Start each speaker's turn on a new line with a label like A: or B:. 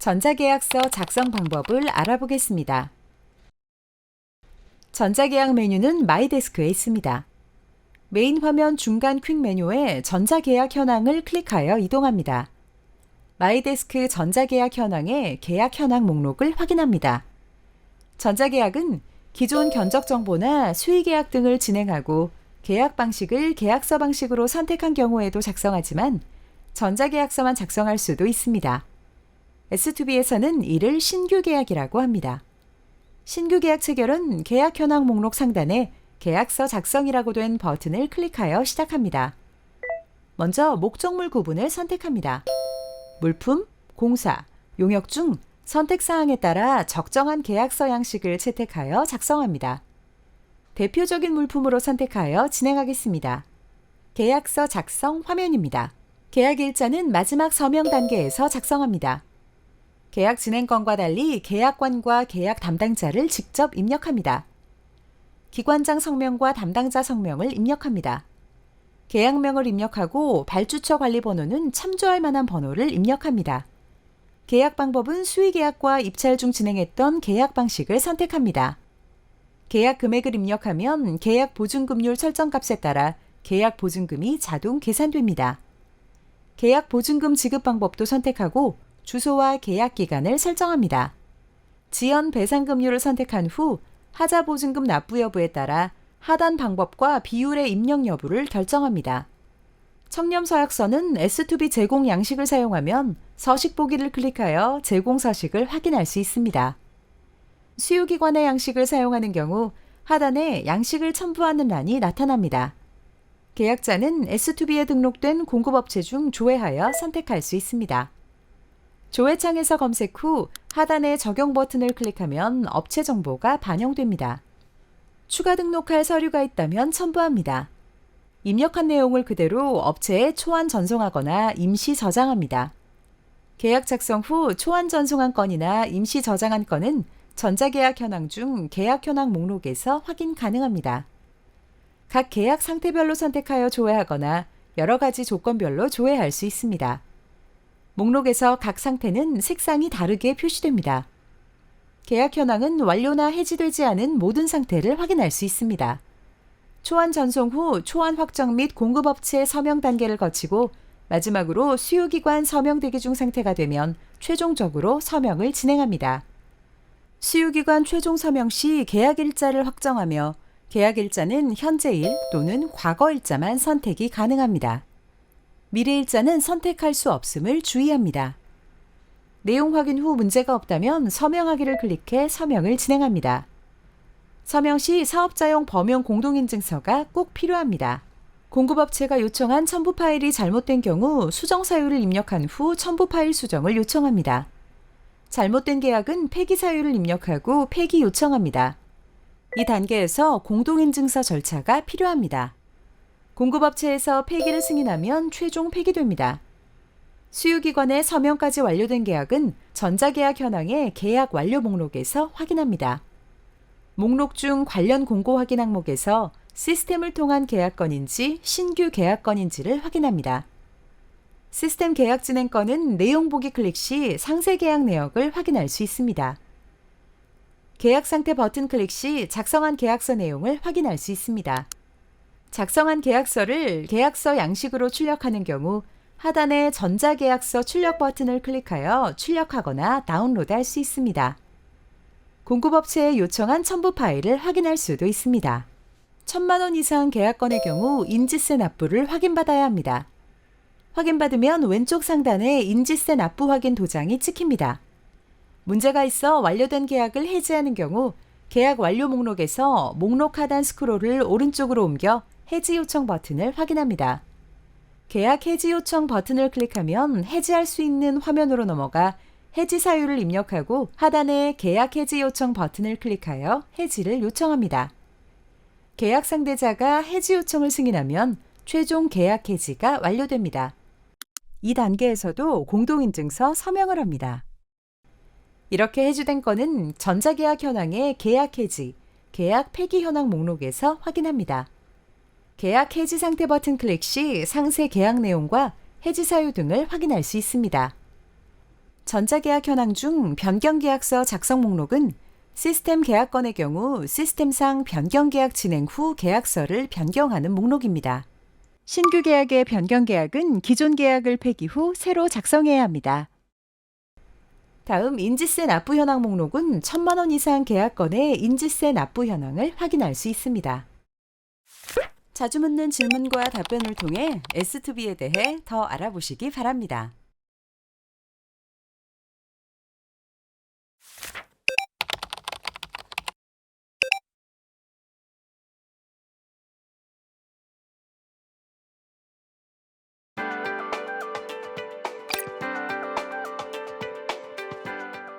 A: 전자계약서 작성 방법을 알아보겠습니다. 전자계약 메뉴는 마이데스크에 있습니다. 메인 화면 중간 퀵 메뉴에 전자계약 현황을 클릭하여 이동합니다. 마이데스크 전자계약 현황의 계약 현황 목록을 확인합니다. 전자계약은 기존 견적 정보나 수의 계약 등을 진행하고 계약 방식을 계약서 방식으로 선택한 경우에도 작성하지만 전자계약서만 작성할 수도 있습니다. S2B에서는 이를 신규 계약이라고 합니다. 신규 계약 체결은 계약 현황 목록 상단에 계약서 작성이라고 된 버튼을 클릭하여 시작합니다. 먼저 목적물 구분을 선택합니다. 물품, 공사, 용역 중 선택 사항에 따라 적정한 계약서 양식을 채택하여 작성합니다. 대표적인 물품으로 선택하여 진행하겠습니다. 계약서 작성 화면입니다. 계약 일자는 마지막 서명 단계에서 작성합니다. 계약 진행권과 달리 계약관과 계약 담당자를 직접 입력합니다. 기관장 성명과 담당자 성명을 입력합니다. 계약명을 입력하고 발주처 관리 번호는 참조할 만한 번호를 입력합니다. 계약 방법은 수의 계약과 입찰 중 진행했던 계약 방식을 선택합니다. 계약 금액을 입력하면 계약 보증금률 설정 값에 따라 계약 보증금이 자동 계산됩니다. 계약 보증금 지급 방법도 선택하고 주소와 계약 기간을 설정합니다. 지연 배상금률을 선택한 후 하자 보증금 납부 여부에 따라 하단 방법과 비율의 입력 여부를 결정합니다. 청렴 서약서는 S2B 제공 양식을 사용하면 서식 보기를 클릭하여 제공 서식을 확인할 수 있습니다. 수요기관의 양식을 사용하는 경우 하단에 양식을 첨부하는 란이 나타납니다. 계약자는 S2B에 등록된 공급업체 중 조회하여 선택할 수 있습니다. 조회창에서 검색 후 하단의 적용 버튼을 클릭하면 업체 정보가 반영됩니다. 추가 등록할 서류가 있다면 첨부합니다. 입력한 내용을 그대로 업체에 초안 전송하거나 임시 저장합니다. 계약 작성 후 초안 전송한 건이나 임시 저장한 건은 전자계약 현황 중 계약 현황 목록에서 확인 가능합니다. 각 계약 상태별로 선택하여 조회하거나 여러 가지 조건별로 조회할 수 있습니다. 목록에서 각 상태는 색상이 다르게 표시됩니다. 계약 현황은 완료나 해지되지 않은 모든 상태를 확인할 수 있습니다. 초안 전송 후 초안 확정 및 공급업체 서명 단계를 거치고 마지막으로 수요기관 서명 대기 중 상태가 되면 최종적으로 서명을 진행합니다. 수요기관 최종 서명 시 계약 일자를 확정하며 계약 일자는 현재일 또는 과거 일자만 선택이 가능합니다. 미래 일자는 선택할 수 없음을 주의합니다. 내용 확인 후 문제가 없다면 서명하기를 클릭해 서명을 진행합니다. 서명 시 사업자용 범용 공동인증서가 꼭 필요합니다. 공급업체가 요청한 첨부 파일이 잘못된 경우 수정 사유를 입력한 후 첨부 파일 수정을 요청합니다. 잘못된 계약은 폐기 사유를 입력하고 폐기 요청합니다. 이 단계에서 공동인증서 절차가 필요합니다. 공급업체에서 폐기를 승인하면 최종 폐기됩니다. 수요기관의 서명까지 완료된 계약은 전자계약 현황의 계약 완료 목록에서 확인합니다. 목록 중 관련 공고 확인 항목에서 시스템을 통한 계약건인지 신규 계약건인지를 확인합니다. 시스템 계약 진행 건은 내용 보기 클릭 시 상세 계약 내역을 확인할 수 있습니다. 계약 상태 버튼 클릭 시 작성한 계약서 내용을 확인할 수 있습니다. 작성한 계약서를 계약서 양식으로 출력하는 경우 하단의 전자계약서 출력 버튼을 클릭하여 출력하거나 다운로드 할 수 있습니다. 공급업체에 요청한 첨부 파일을 확인할 수도 있습니다. 천만 원 이상 계약건의 경우 인지세 납부를 확인받아야 합니다. 확인받으면 왼쪽 상단에 인지세 납부 확인 도장이 찍힙니다. 문제가 있어 완료된 계약을 해지하는 경우 계약 완료 목록에서 목록 하단 스크롤을 오른쪽으로 옮겨 해지 요청 버튼을 확인합니다. 계약 해지 요청 버튼을 클릭하면 해지할 수 있는 화면으로 넘어가 해지 사유를 입력하고 하단에 계약 해지 요청 버튼을 클릭하여 해지를 요청합니다. 계약 상대자가 해지 요청을 승인하면 최종 계약 해지가 완료됩니다. 이 단계에서도 공동인증서 서명을 합니다. 이렇게 해지된 건은 전자계약 현황의 계약 해지, 계약 폐기 현황 목록에서 확인합니다. 계약 해지 상태 버튼 클릭 시 상세 계약 내용과 해지 사유 등을 확인할 수 있습니다. 전자계약 현황 중 변경계약서 작성 목록은 시스템 계약건의 경우 시스템상 변경계약 진행 후 계약서를 변경하는 목록입니다. 신규 계약의 변경 계약은 기존 계약을 폐기 후 새로 작성해야 합니다. 다음 인지세 납부 현황 목록은 1천만 원 이상 계약건의 인지세 납부 현황을 확인할 수 있습니다. 자주 묻는 질문과 답변을 통해 S2B에 대해 더 알아보시기 바랍니다.